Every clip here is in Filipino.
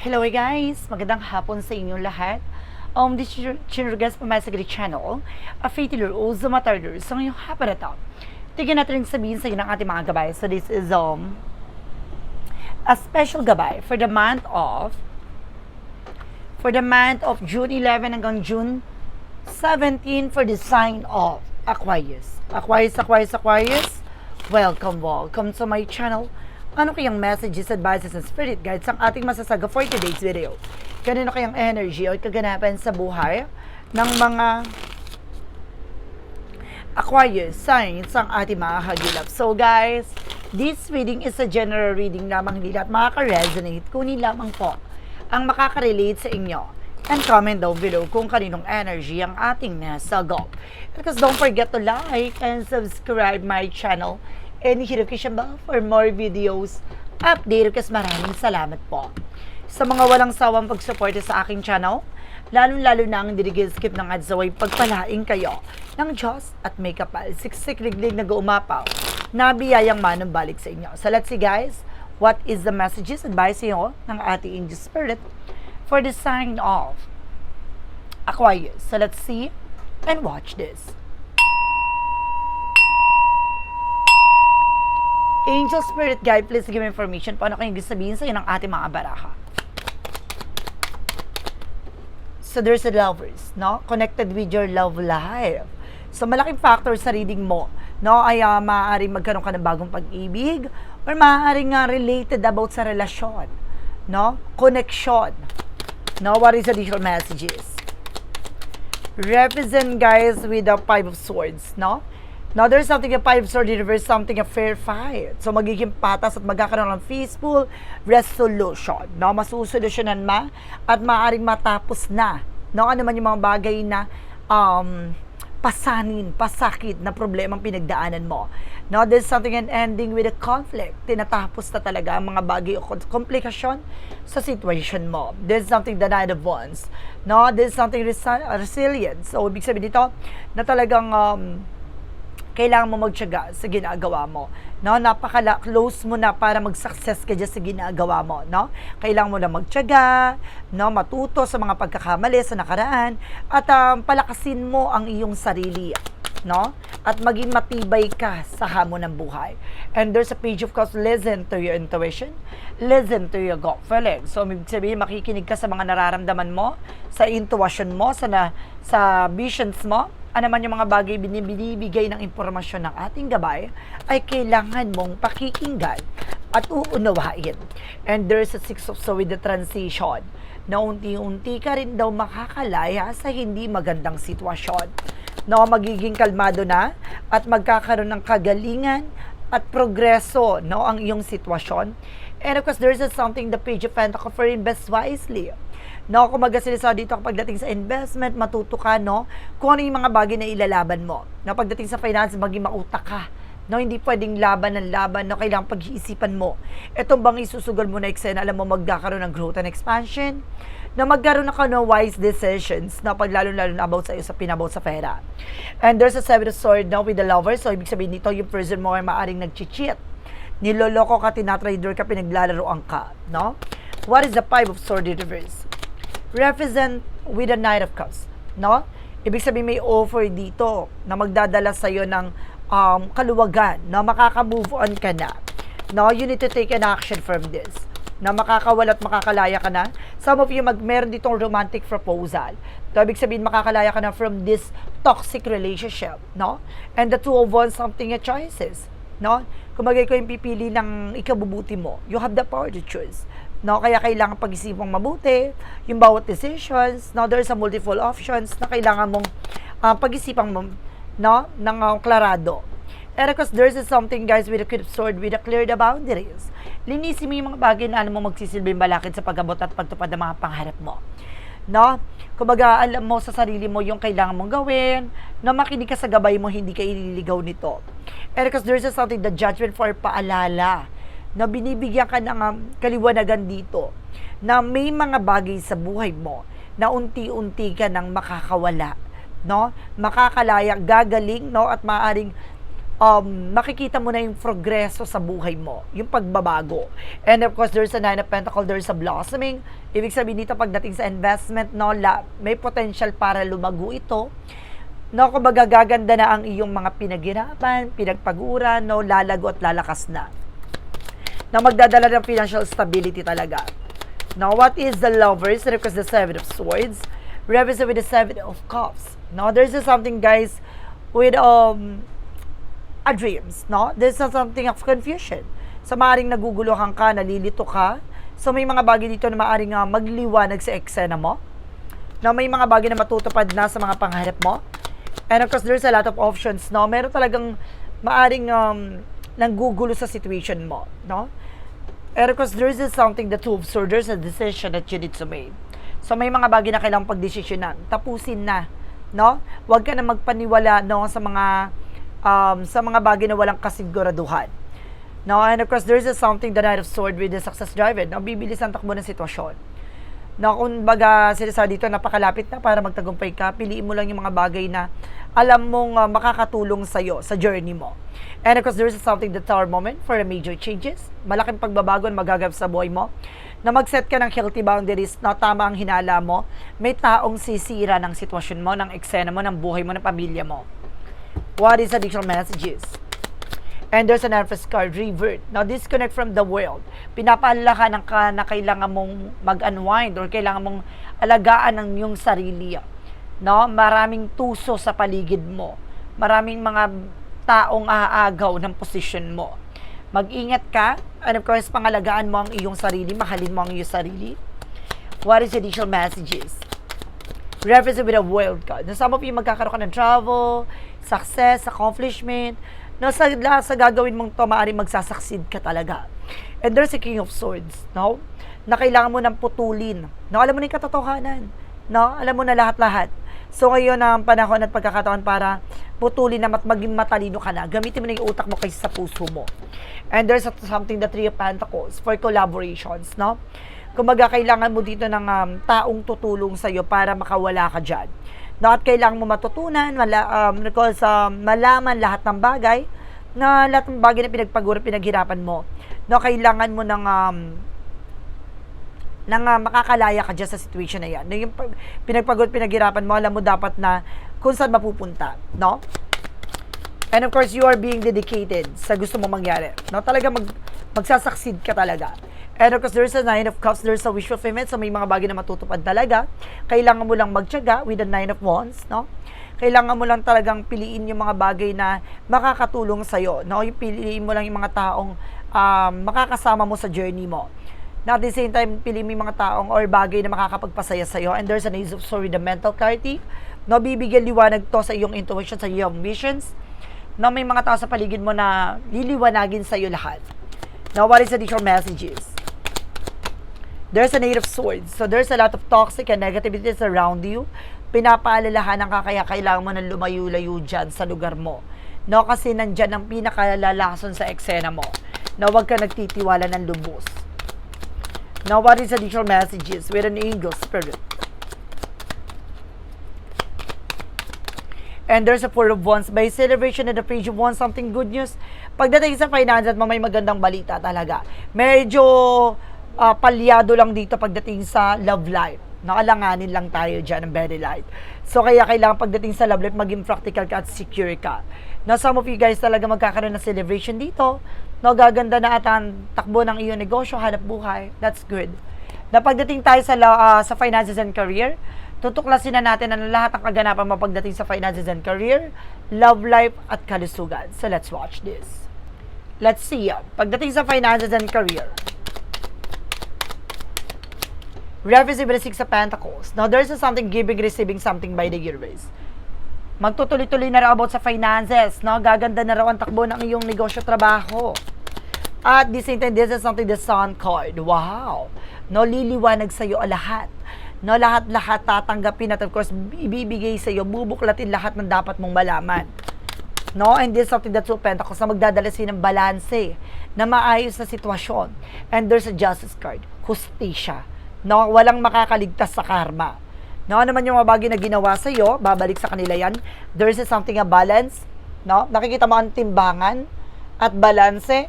Hello guys! Magandang hapon sa inyong lahat. Um, this is Chinrugas pa sa Grid Channel. A fatal o Zumatarder. So ngayong hapon na to, tignan natin rin sabihin sa inyo ng ating mga gabay. So this is um, a special gabay for the month of for the month of June 11 hanggang June 17 for the sign of Aquarius. Aquarius, Aquarius, Aquarius. Welcome, welcome to my channel. Ano kayang messages, advices, and spirit guides ang ating masasaga for today's video? Kanino kayang energy o kaganapan sa buhay ng mga Aquarius signs ang ating mga hagilap. So guys, this reading is a general reading lamang hindi lahat makaka-resonate, kunin lamang po ang makaka-relate sa inyo. And comment down below kung kaninong energy ang ating nasagop. Because don't forget to like and subscribe my channel and hit notification bell for more videos update kasi maraming salamat po. Sa mga walang sawang pagsuporta sa aking channel, lalong-lalo na ang dirigil skip ng ads away pagpalaing kayo ng Diyos at may kapal, siksik liglig na guumapaw, na biyayang manang balik sa inyo. So let's see guys, what is the messages advice nyo ng ating angel spirit for the sign of Aquarius. So let's see and watch this. Angel Spirit Guide, please give me information paano kayong gusto sabihin sa ng ating mga baraha. So there's a lovers, no? Connected with your love life. So malaking factor sa reading mo, no? Ay uh, maaaring magkaroon ka ng bagong pag-ibig or maaaring uh, related about sa relasyon, no? Connection. No, what is additional messages? Represent guys with the five of swords, no? Now, there's something a five sword universe, something a fair fight. So, magiging patas at magkakaroon ng peaceful resolution. No? Masusolusyonan ma at maaaring matapos na. No? Ano man yung mga bagay na um, pasanin, pasakit na problemang pinagdaanan mo. No, there's something an ending with a conflict. Tinatapos na talaga ang mga bagay o komplikasyon sa situation mo. There's something the nine of wands. No, there's something resi- resilience. So, ibig sabihin dito na talagang um, kailangan mo magtiyaga sa ginagawa mo. No, napaka-close mo na para mag-success ka dyan sa ginagawa mo, no? Kailangan mo na magtiyaga, no, matuto sa mga pagkakamali sa nakaraan at um, palakasin mo ang iyong sarili, no? At maging matibay ka sa hamon ng buhay. And there's a page of course, listen to your intuition, listen to your gut feeling. So, ibig sabihin, makikinig ka sa mga nararamdaman mo, sa intuition mo, sa, na, sa visions mo, ano man yung mga bagay binibigay ng impormasyon ng ating gabay, ay kailangan mong pakikinggan at uunawain. And there's a six of so with the transition na unti-unti ka rin daw makakalaya sa hindi magandang sitwasyon. No, magiging kalmado na at magkakaroon ng kagalingan at progreso no ang iyong sitwasyon. And of course, there's a something the page of Pentacles for invest wisely. No, kumaga sila dito kapag dating sa investment, matuto ka, no? Kung ano yung mga bagay na ilalaban mo. No, pagdating sa finance, maging mautak ka. No, hindi pwedeng laban ng laban, no? Kailangan pag-iisipan mo. Itong bang isusugal mo na eksena, alam mo, magkakaroon ng growth and expansion, na magkaroon ka ng wise decisions na pag lalo-lalo na about sa iyo sa pinabout sa pera. And there's a seven of sword now with the lover. So, ibig sabihin nito, yung person mo ay maaring nag-cheat. Niloloko ka, tinatrader ka, pinaglalaroan ka. No? What is the five of sword in reverse? Represent with a Knight of Cups. No? Ibig sabihin may offer dito na magdadala sa iyo ng um, kaluwagan, na makaka-move on ka na. No? You need to take an action from this na makakawala at makakalaya ka na. Some of you, mag, meron ditong romantic proposal. So, ibig sabihin, makakalaya ka na from this toxic relationship, no? And the two of one, something a choices, no? Kung ko yung pipili ng ikabubuti mo, you have the power to choose. No, kaya kailangan pag-isipang mabuti yung bawat decisions. No, there's a multiple options na kailangan mong uh, pag-isipang no, ng uh, klarado. And of course, there's something guys with a clear sword with a clear the boundaries. Linisin mo yung mga bagay na alam mo magsisilbing balakid sa pag-abot at pagtupad ng mga pangarap mo. No? Kumbaga, alam mo sa sarili mo yung kailangan mong gawin, na makinig ka sa gabay mo, hindi ka ililigaw nito. And because there's something, the judgment for paalala na binibigyan ka ng um, kaliwanagan dito na may mga bagay sa buhay mo na unti-unti ka nang makakawala no makakalaya gagaling no at maaring um, makikita mo na yung progreso sa buhay mo, yung pagbabago. And of course, there's a Nine of Pentacles, there's a blossoming. Ibig sabihin dito, pagdating sa investment, no, la, may potential para lumago ito. No, kumbaga gaganda na ang iyong mga pinaghirapan, pinagpaguran, no, lalago at lalakas na. Na magdadala ng financial stability talaga. Now, what is the lovers? Because the Seven of Swords represent with the Seven of Cups. Now, there's just something, guys, with um a dreams, no? There's not something of confusion. So, maaaring naguguluhan ka, nalilito ka. So, may mga bagay dito na maaaring uh, magliwanag sa eksena mo. Na may mga bagay na matutupad na sa mga pangarap mo. And of course, there's a lot of options, no? Meron talagang maaring um, nanggugulo sa situation mo, no? And of course, there's just something that moves, so there's a decision that you need to make. So, may mga bagay na kailangang pagdesisyonan. Tapusin na, no? Huwag ka na magpaniwala, no, sa mga um, sa mga bagay na walang kasiguraduhan. No, and of course, there's just something the Knight of Sword with the Success Driver. No, bibilis ang takbo ng sitwasyon. No, kung baga sinasabi dito, napakalapit na para magtagumpay ka, piliin mo lang yung mga bagay na alam mong uh, makakatulong sa'yo sa journey mo. And of course, there's something the tower moment for a major changes. Malaking pagbabago ang magaganap sa buhay mo. Na mag-set ka ng healthy boundaries na tama ang hinala mo, may taong sisira ng sitwasyon mo, ng eksena mo, ng buhay mo, ng pamilya mo. What is additional messages? And there's an Empress card, revert. Now, disconnect from the world. Pinapaalala ka ng ka na kailangan mong mag-unwind or kailangan mong alagaan ang iyong sarili. No? Maraming tuso sa paligid mo. Maraming mga taong aagaw ng posisyon mo. Mag-ingat ka. And of course, pangalagaan mo ang iyong sarili. Mahalin mo ang iyong sarili. What is additional messages? represent with a world card. Some of you magkakaroon ka ng travel, success, accomplishment, na sa, lahat sa gagawin mong to, maaaring magsasucceed ka talaga. And there's a King of Swords, no? Na kailangan mo ng putulin. No? Alam mo na yung katotohanan. No? Alam mo na lahat-lahat. So ngayon ang panahon at pagkakataon para putulin na at maging matalino ka na. Gamitin mo na yung utak mo kaysa sa puso mo. And there's something the Three of Pentacles for collaborations, no? Kumbaga, kailangan mo dito ng um, taong tutulong sa iyo para makawala ka dyan. No, at kailangan mo matutunan, mala, um, because, um, malaman lahat ng bagay, na lahat ng bagay na pinagpagura, pinaghirapan mo. No, kailangan mo ng um, nang uh, makakalaya ka dyan sa situation na yan. Yung pag- pinagpagod, pinaghirapan mo, alam mo dapat na kung saan mapupunta. No? And of course, you are being dedicated sa gusto mo mangyari. No? Talaga mag, magsasucceed ka talaga. And of course, there's a Nine of Cups, there's a Wish fulfillment, so may mga bagay na matutupad talaga. Kailangan mo lang magtyaga with the Nine of Wands, no? Kailangan mo lang talagang piliin yung mga bagay na makakatulong sa'yo, no? Yung piliin mo lang yung mga taong um, makakasama mo sa journey mo. Now, at the same time, piliin mo yung mga taong or bagay na makakapagpasaya sa'yo. And there's an Ace of with the mental clarity. No, bibigyan liwanag to sa iyong intuition, sa iyong visions. No, may mga tao sa paligid mo na liliwanagin sa'yo lahat. Now, what is additional messages? There's an Eight of. So, there's a lot of toxic and negativities around you. Pinapaalalahanan ka kaya kailangan mo nang lumayo-layo dyan sa lugar mo. No, kasi nandyan ang pinakalalason sa eksena mo. Na huwag ka nagtitiwala ng lubos. Now, what is additional messages with an angel spirit? And there's a four of wands. By celebration and the page of wands, something good news. Pagdating sa finances mo, may magandang balita talaga. Medyo uh, palyado lang dito pagdating sa love life. Nakalanganin lang tayo dyan ng very light. So, kaya kailangan pagdating sa love life, maging practical ka at secure ka. Now, some of you guys talaga magkakaroon ng celebration dito. No, gaganda na at ang takbo ng iyong negosyo, hanap buhay. That's good. Na pagdating tayo sa, uh, sa finances and career, tutuklasin na natin ang lahat ng kaganapan mo pagdating sa finances and career, love life, at kalusugan. So, let's watch this. Let's see. Pagdating sa finances and career, the Six of Pentacles. Now, there's something giving, receiving something by the yearways. Magtutuloy-tuloy na raw about sa finances, no? Gaganda na raw ang takbo ng iyong negosyo, trabaho. At same time, this is something the sun card. Wow! No, liliwanag sa iyo lahat. No, lahat-lahat tatanggapin at of course, ibibigay sa iyo, bubuklatin lahat ng dapat mong malaman. No, and this is something that's so pentacles na magdadala sa'yo ng balanse na maayos na sitwasyon. And there's a justice card, hustisya. No, walang makakaligtas sa karma. No, ano man yung mga bagay na ginawa sa iyo, babalik sa kanila yan. There's a something a balance No? Nakikita mo ang timbangan at balanse.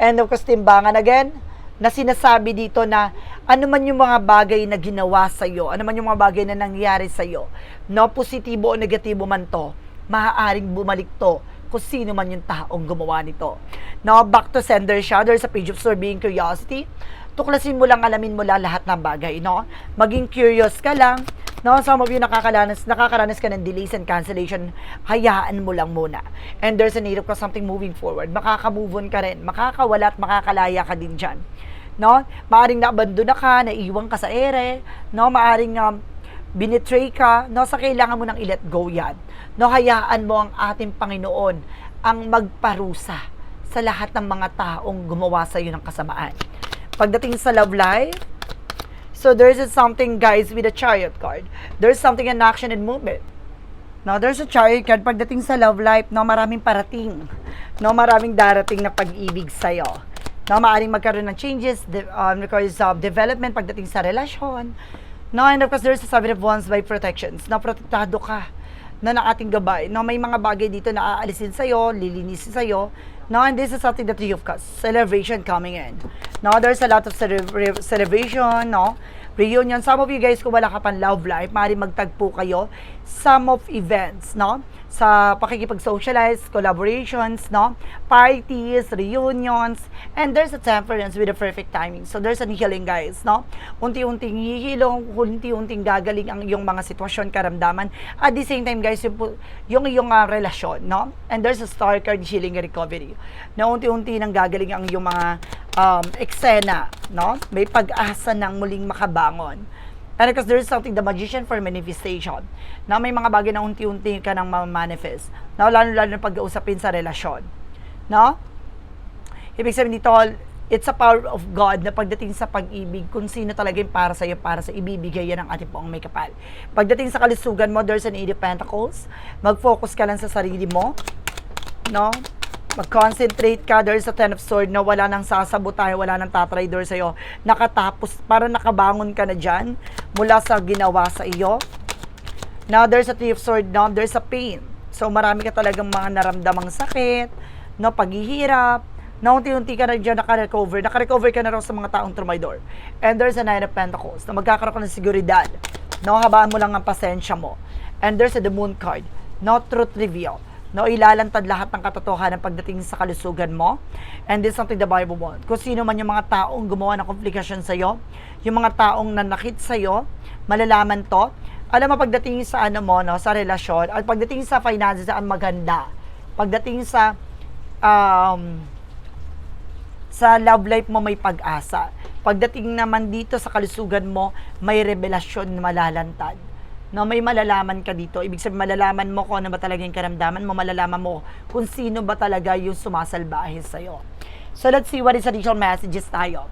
And of course, timbangan again, na sinasabi dito na ano man yung mga bagay na ginawa sa iyo, ano man yung mga bagay na nangyari sa iyo, no positibo o negatibo man to, maaaring bumalik to kung sino man yung taong gumawa nito. No, back to sender siya, there's a page of surveying curiosity. Tuklasin mo lang, alamin mo lang lahat ng bagay, no? Maging curious ka lang, no? Some of you nakakaranas, nakakaranas ka ng delays and cancellation, hayaan mo lang muna. And there's a need of something moving forward. Makaka-move on ka rin, makakawala at makakalaya ka din dyan. No? Maaring naabandona ka, naiwan ka sa ere, no? Maaring um, binitray ka, no? Sa kailangan mo nang i-let go yan. No? Hayaan mo ang ating Panginoon ang magparusa sa lahat ng mga taong gumawa sa iyo ng kasamaan. Pagdating sa love life, so there's something guys with a chariot card. There's something in action and movement. No, there's a chariot card pagdating sa love life, no, maraming parating. No, maraming darating na pag-ibig sa iyo. No, maaring magkaroon ng changes de- um, because of development pagdating sa relasyon. No, and of course, there's a seven of wands by protections. No, protektado ka na ng ating gabay. No, may mga bagay dito na aalisin sa'yo, lilinisin sa'yo. No, and this is something that you have got. Celebration coming in. No, there's a lot of cele- celebration, no? Reunion. Some of you guys, kung wala ka pang love life, maaari magtagpo kayo. Some of events, no? Sa pakikipag-socialize, collaborations, no? Parties, reunions, and there's a temperance with a perfect timing. So there's a healing, guys, no? Unti-unting hihilong, unti-unting gagaling ang iyong mga sitwasyon, karamdaman. At the same time, guys, yung, yung iyong uh, relasyon, no? And there's a star card healing recovery. Na unti-unti nang gagaling ang iyong mga um, eksena, no? May pag-asa ng muling makabangon. And because there's something, the magician for manifestation, na may mga bagay na unti-unti ka nang ma-manifest. Na lalo-lalo na pag-uusapin sa relasyon. No? Ibig sabihin dito, it's a power of God na pagdating sa pag-ibig, kung sino talaga yung para sa'yo, para sa ibibigay yan ng ating poong may kapal. Pagdating sa kalusugan mo, there's an eight of pentacles. Mag-focus ka lang sa sarili mo. No? Mag-concentrate ka, there's a ten of sword na wala nang sasabutan, wala nang tatrader sa'yo. Nakatapos, para nakabangon ka na dyan mula sa ginawa sa iyo. Now, there's a three of sword, now there's a pain. So, marami ka talagang mga naramdamang sakit, no, paghihirap, na unti-unti ka na dyan naka-recover. Naka-recover ka na raw sa mga taong trumaydor. And there's a nine of pentacles na magkakaroon ka ng seguridad. No, habaan mo lang ang pasensya mo. And there's a the moon card. No truth reveal no, ilalantad lahat ng katotohanan pagdating sa kalusugan mo. And this is something the Bible wants. Kung sino man yung mga taong gumawa ng komplikasyon sa'yo, yung mga taong nanakit sa'yo, malalaman to. Alam mo, pagdating sa ano mo, no, sa relasyon, at pagdating sa finances, ang maganda. Pagdating sa, um, sa love life mo may pag-asa. Pagdating naman dito sa kalusugan mo, may revelasyon na malalantad no, may malalaman ka dito. Ibig sabihin, malalaman mo kung ano ba talaga yung karamdaman mo, malalaman mo kung sino ba talaga yung sumasalbahe sa'yo. So, let's see what is additional messages tayo.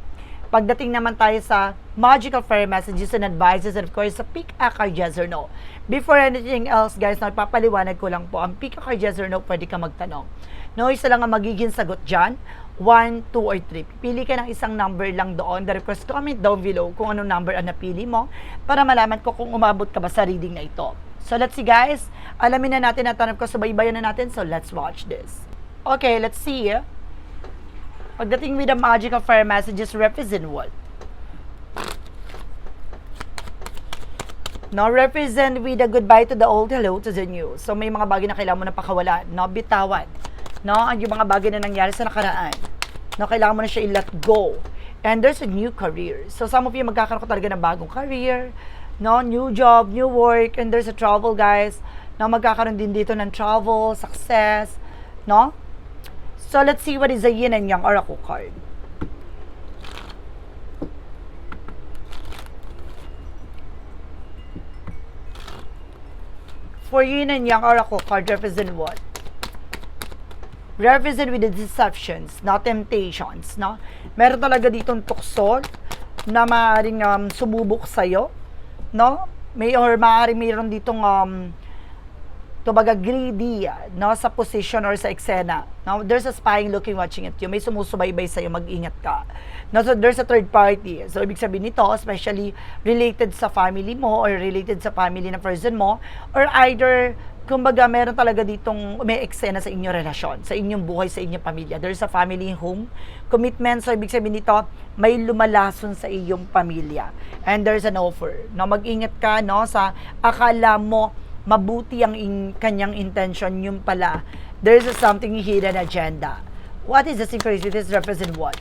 Pagdating naman tayo sa magical fairy messages and advices and of course sa pick a card yes or no. Before anything else guys, no, ipapaliwanag ko lang po, ang pick a card yes or no, pwede ka magtanong. No, isa lang ang magiging sagot dyan. 1, 2, or 3. Pili ka ng isang number lang doon. The request comment down below kung anong number ang napili mo para malaman ko kung umabot ka ba sa reading na ito. So let's see guys. Alamin na natin at tanong ko, subaybayan na natin. So let's watch this. Okay, let's see. Pagdating with the magical fire messages represent what? No, represent with a goodbye to the old, hello to the new. So, may mga bagay na kailangan mo na pakawalan. No, bitawan. No, yung mga bagay na nangyari sa nakaraan. No, kailangan mo na siya i-let go. And there's a new career. So, some of you magkakaroon ko talaga ng bagong career. No, new job, new work. And there's a travel, guys. No, magkakaroon din dito ng travel, success. No? So, let's see what is the yin and yang oracle card. For yin and yang oracle card represent what? Represent with the deceptions, not temptations, no? Meron talaga ditong tukso na maaaring um, sumubok sa'yo, no? May, or maaaring mayroon ditong um, kumbaga greedy no? Sa position or sa eksena no? There's a spying looking watching at you. May sumusubaybay sa iyo mag-ingat ka no? So there's a third party. So ibig sabihin nito especially related sa family mo or related sa family ng person mo or either kumbaga meron talaga ditong may eksena sa inyong relasyon, sa inyong buhay, sa inyong pamilya. There's a family home commitment. So, ibig sabihin nito, may lumalason sa iyong pamilya. And there's an offer. No, mag-ingat ka, no, sa akala mo mabuti ang in, kanyang intention, yung pala, there's a something hidden agenda. What is the synchronicity? This represent what?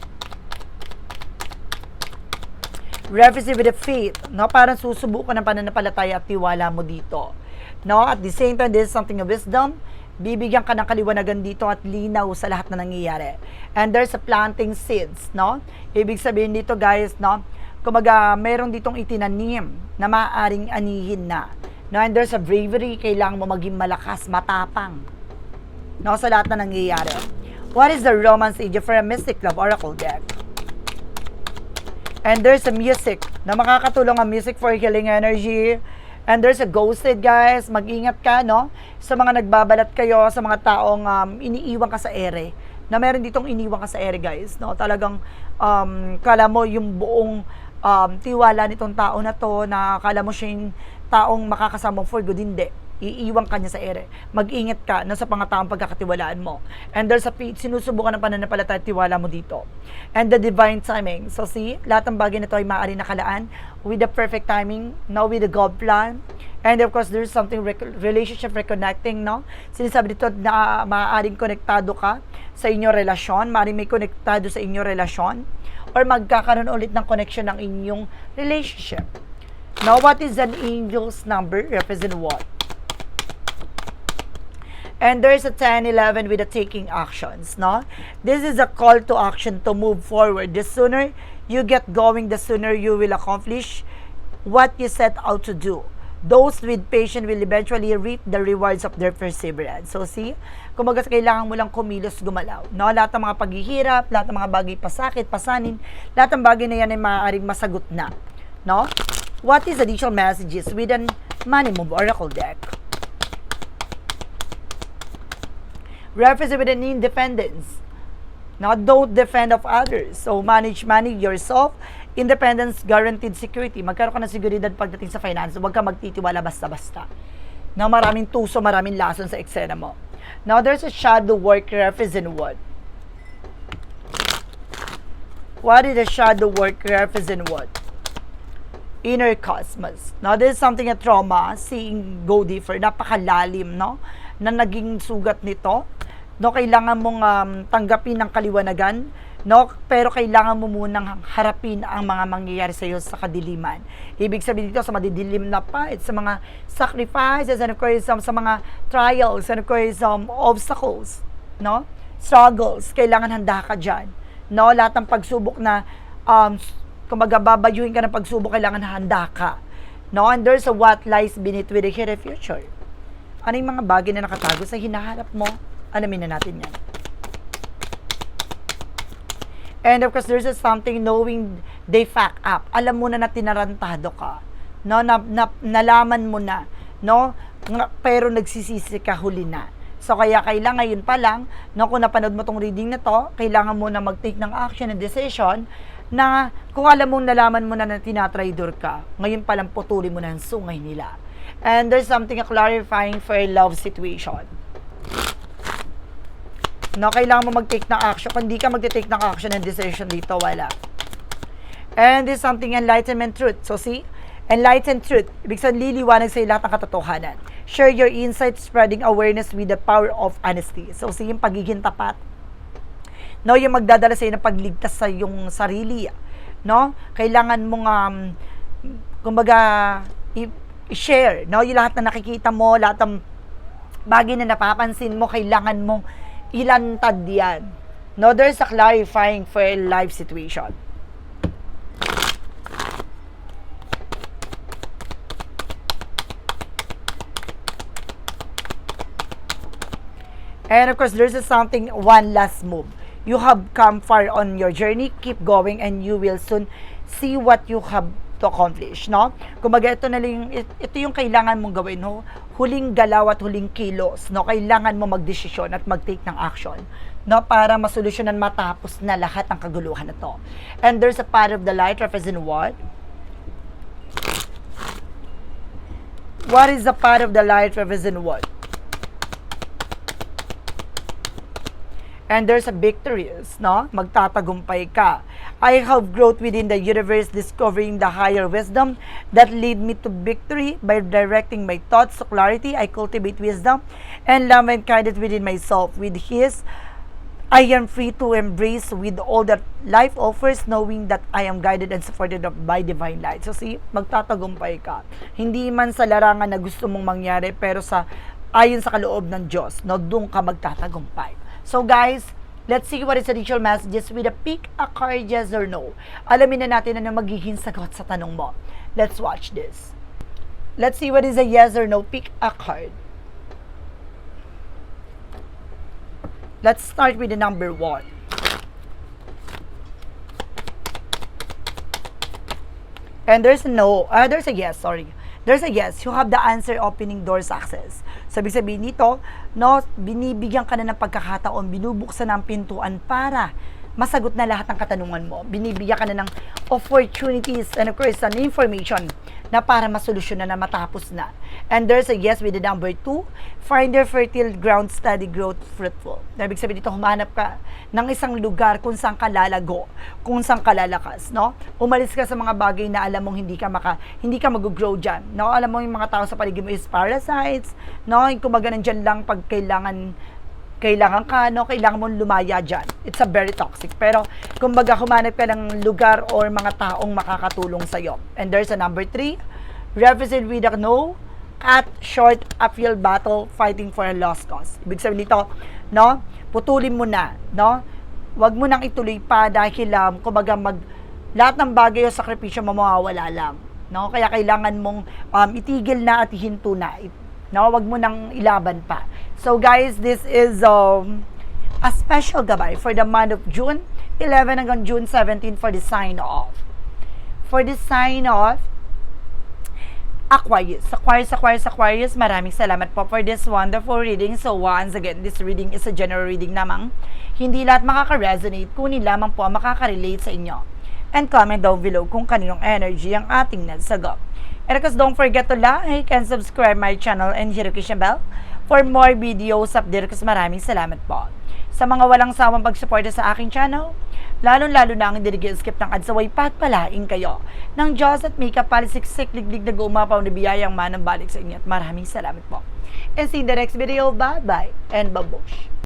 represent with the faith, no? Parang susubukan ng pananampalataya at tiwala mo dito. No? At the same time, this is something of wisdom. Bibigyan ka ng kaliwanagan dito at linaw sa lahat na nangyayari. And there's a planting seeds, no? Ibig sabihin dito, guys, no? Kumaga, meron ditong itinanim na maaaring anihin na. No? And there's a bravery, kailangan mo maging malakas, matapang. No? Sa lahat na nangyayari. What is the romance age for a mystic love oracle deck? And there's a music na makakatulong ang music for healing energy. And there's a ghosted, guys. Mag-ingat ka, no? Sa mga nagbabalat kayo, sa mga taong um, iniiwan ka sa ere. Na meron ditong iniwan ka sa ere, guys. No? Talagang, um, kala mo yung buong um, tiwala nitong tao na to, na kala mo siya yung taong makakasama for good, hindi iiwan ka niya sa ere. Mag-ingat ka na sa pangataong pagkakatiwalaan mo. And there's a sinusubukan ng pananampalataya at tiwala mo dito. And the divine timing. So see, lahat ng bagay na ito ay maaari nakalaan with the perfect timing, no, with the God plan. And of course, there's something rec- relationship reconnecting, no? Sinasabi dito na maaaring konektado ka sa inyong relasyon, maaaring may konektado sa inyong relasyon, or magkakaroon ulit ng connection ng inyong relationship. Now, what is an angel's number? Represent what? And there's a 10-11 with the taking actions, no? This is a call to action to move forward. The sooner you get going, the sooner you will accomplish what you set out to do. Those with patience will eventually reap the rewards of their perseverance. So see, kumbaga kailangan mo lang kumilos gumalaw. No? Lahat ng mga paghihirap, lahat ng mga bagay pasakit, pasanin, lahat ng bagay na yan ay maaaring masagot na. No? What is additional messages with an money move oracle deck? Represent with an independence. Now, don't defend of others. So, manage money yourself. Independence, guaranteed security. Magkaroon ka ng seguridad pagdating sa finance. Huwag ka magtitiwala basta-basta. Now, maraming tuso, maraming lason sa eksena mo. Now, there's a shadow work represent what? What is a shadow work represent what? Inner cosmos. Now, this is something a trauma, seeing go differ, napakalalim, no? Na naging sugat nito no kailangan mong um, tanggapin ng kaliwanagan. No pero kailangan mo munang harapin ang mga mangyayari sa iyo sa kadiliman. Ibig sabihin dito sa madidilim na pa sa mga sacrifices and of course um, sa mga trials and of course um, obstacles no? Struggles kailangan handa ka diyan no lahat ng pagsubok na um, kumbaga babayuhin ka ng pagsubok kailangan handa ka. No and there's a what lies beneath with the future. Ano yung mga bagay na nakatago sa hinaharap mo alamin na natin yan. And of course, there's a something knowing they fact up. Alam mo na na tinarantado ka. No, na, na, nalaman mo na. No, pero nagsisisi ka huli na. So, kaya kailangan ngayon pa lang, no, kung napanood mo tong reading na to, kailangan mo na mag-take ng action and decision na kung alam mong nalaman mo na na tinatraidor ka, ngayon pa lang putulin mo na ang sungay nila. And there's something clarifying for a love situation no, kailangan mo mag-take ng action. Kung hindi ka mag-take ng action and decision dito, wala. And this is something enlightenment truth. So see, enlightened truth. Ibig sabihin, liliwanag sa lahat ng katotohanan. Share your insights, spreading awareness with the power of honesty. So see, yung pagiging tapat. No, yung magdadala sa ng pagligtas sa yung sarili. No? Kailangan mong um, kumbaga i-share, no? Yung lahat na nakikita mo, lahat ng bagay na napapansin mo, kailangan mong ilantad yan. No, there's a clarifying for a life situation. And of course, there's a something, one last move. You have come far on your journey, keep going, and you will soon see what you have to accomplish, no? Kumbaga, ito na lang, ito yung kailangan mong gawin, no? Huling galaw at huling kilos, no? Kailangan mo magdesisyon at mag-take ng action, no? Para masolusyonan matapos na lahat ng kaguluhan na to. And there's a part of the light represent what? What is the part of the light represent what? And there's a victories, no? Magtatagumpay ka. I have growth within the universe, discovering the higher wisdom that lead me to victory by directing my thoughts to clarity. I cultivate wisdom and love and kindness within myself. With His, I am free to embrace with all that life offers, knowing that I am guided and supported by divine light. So, see, magtatagumpay ka. Hindi man sa larangan na gusto mong mangyari, pero sa ayon sa kaloob ng Diyos, no, doon ka magtatagumpay. So, guys, let's see what is the ritual messages with a pick a card, yes or no. Alamin na natin ano magiging sagot sa tanong mo. Let's watch this. Let's see what is a yes or no. Pick a card. Let's start with the number one. And there's a no, uh, there's a yes, sorry. There's a yes, you have the answer opening door success. So, ibig sabihin nito, no, binibigyan ka na ng pagkakataon, binubuksan ang pintuan para masagot na lahat ng katanungan mo. Binibigyan ka na ng opportunities and of course, an information na para masolusyon na na matapos na. And there's a yes with the number two, find your fertile ground, steady growth, fruitful. Ibig sabihin dito, humanap ka ng isang lugar kung saan ka lalago, kung saan ka lalakas, no? Umalis ka sa mga bagay na alam mong hindi ka maka, hindi ka mag-grow dyan, no? Alam mo yung mga tao sa paligid mo is parasites, no? Yung Kumbaga nandyan lang pag kailangan kailangan ka, no? Kailangan mong lumaya dyan. It's a very toxic. Pero, kumbaga, humanap ka ng lugar or mga taong makakatulong sa'yo. And there's a number three, represent with a no, cut short uphill battle fighting for a lost cause. Ibig sabihin nito, no? Putulin mo na, no? Huwag mo nang ituloy pa dahil, um, kumbaga, mag, lahat ng bagay o sakripisyo mo mawawala lang. No? Kaya kailangan mong um, itigil na at hinto na. It- No, wag mo nang ilaban pa. So guys, this is um, a special gabay for the month of June 11 hanggang June 17 for the sign off. For the sign off, Aquarius. Aquarius, Aquarius, Aquarius, maraming salamat po for this wonderful reading. So once again, this reading is a general reading namang. Hindi lahat makaka-resonate, kunin lamang po ang makaka-relate sa inyo. And comment down below kung kaninong energy ang ating nagsagap. And of course, don't forget to like and subscribe my channel and hit the bell for more videos update. Kasi maraming salamat po. Sa mga walang sawang pagsuporta sa aking channel, lalong-lalo na ang hindi skip ng adsaway patpalain kayo ng Diyos at may kapalisiksik liglig na gumapaw na biyayang manang balik sa inyo at maraming salamat po. And see the next video. Bye-bye and babush!